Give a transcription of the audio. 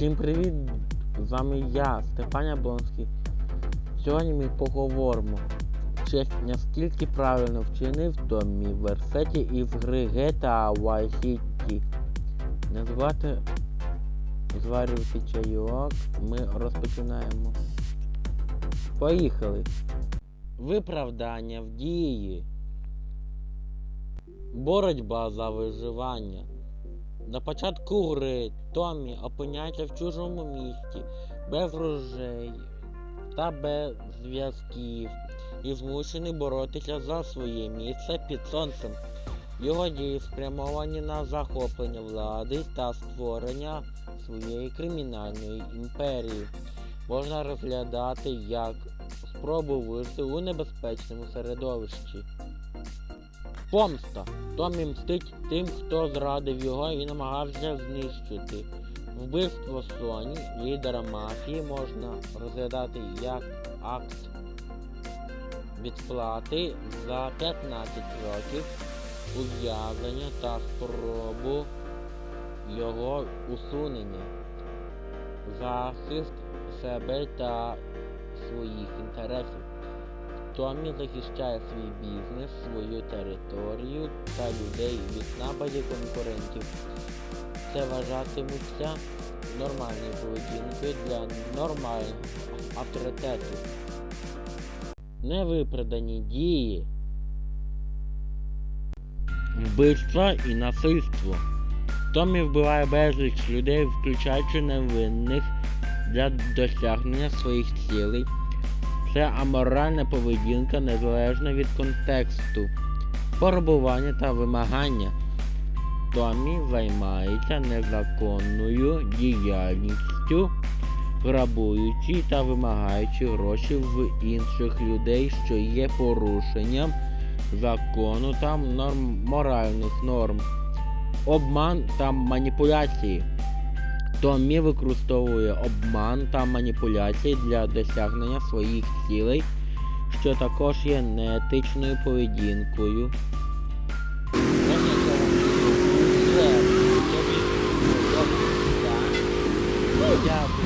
Всім привіт! З вами я, Степан Яблонський. Сьогодні ми поговоримо, чи наскільки правильно вчинив Томмі Версеті із гри GTA Vice City. Забувайте зварювати чайок. Ми розпочинаємо. Поїхали! Виправдання в дії. Боротьба за виживання. На початку гри Томмі опиняється в чужому місті, без грошей та без зв'язків і змушений боротися за своє місце під сонцем. Його дії спрямовані на захоплення влади та створення своєї кримінальної імперії. Можна розглядати як спробу вижити у небезпечному середовищі. Помста. Томмі мстить тим, хто зрадив його і намагався знищити. Вбивство Соні, лідера мафії, можна розглядати як акт відплати за 15 років ув'язнення та спробу його усунення, захист себе та своїх інтересів. Томмі захищає свій бізнес, свою територію та людей від нападів конкурентів. Це вважатимуться нормальною поведінкою для нормального авторитету. Невиправдані дії. Вбивства і насильство. Томмі вбиває безліч людей, включаючи невинних для досягнення своїх цілей. Це аморальна поведінка незалежно від контексту, порабування та вимагання. Томмі займається незаконною діяльністю, грабуючи та вимагаючи гроші в інших людей, що є порушенням закону та норм моральних норм, обман та маніпуляції. Томмі використовує обман та маніпуляції для досягнення своїх цілей, що також є неетичною поведінкою. Дякую.